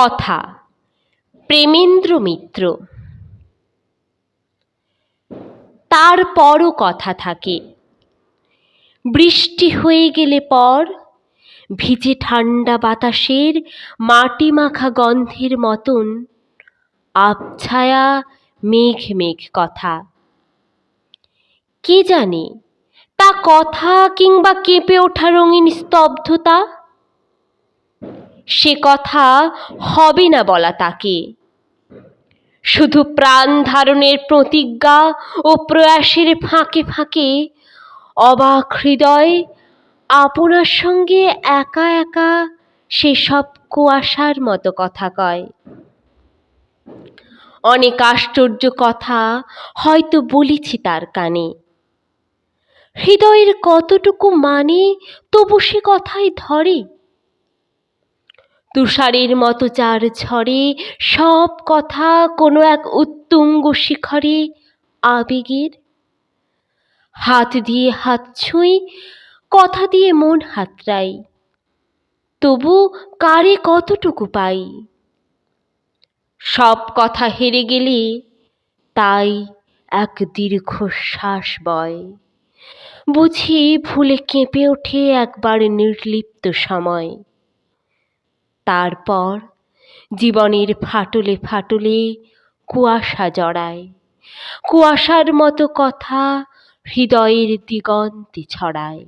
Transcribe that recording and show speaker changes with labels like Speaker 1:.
Speaker 1: কথা। প্রেমেন্দ্র মিত্র। তারপরও কথা থাকে। বৃষ্টি হয়ে গেলে পর ভিজে ঠান্ডা বাতাসের মাটি মাখা গন্ধের মতন আবছায়া মেঘ মেঘ কথা। কে জানে তা কথা কিংবা কেঁপে ওঠা রঙিন স্তব্ধতা? সে কথা হবে না বলা তাকে। শুধু প্রাণ ধারণের প্রতিজ্ঞা ও প্রয়াসের ফাঁকে ফাঁকে অবাক হৃদয় আপনার সঙ্গে একা একা সেসব কুয়াশার মতো কথা কয়। অনেক আশ্চর্য কথা হয়তো বলেছি তার কানে। হৃদয়ের কতটুকু মানে তবু সে কথাই ধরে। তুষারের মতো চার ঝড়ে সব কথা কোনো এক উত্তুঙ্গ শিখরে। আবেগের হাত দিয়ে হাত ছুঁই, কথা দিয়ে মন হাতড়াই। তবু কারে কতটুকু পাই? সব কথা হেরে গেলে তাই এক দীর্ঘশ্বাস বয়। বুঝি ভুলে কেঁপে ওঠে একবার নির্লিপ্ত সময়। তারপর জীবনের ফাটলে ফাটলে কুয়াশা জড়ায়। কুয়াশার মতো কথা হৃদয়ের দিগন্তে ছড়ায়।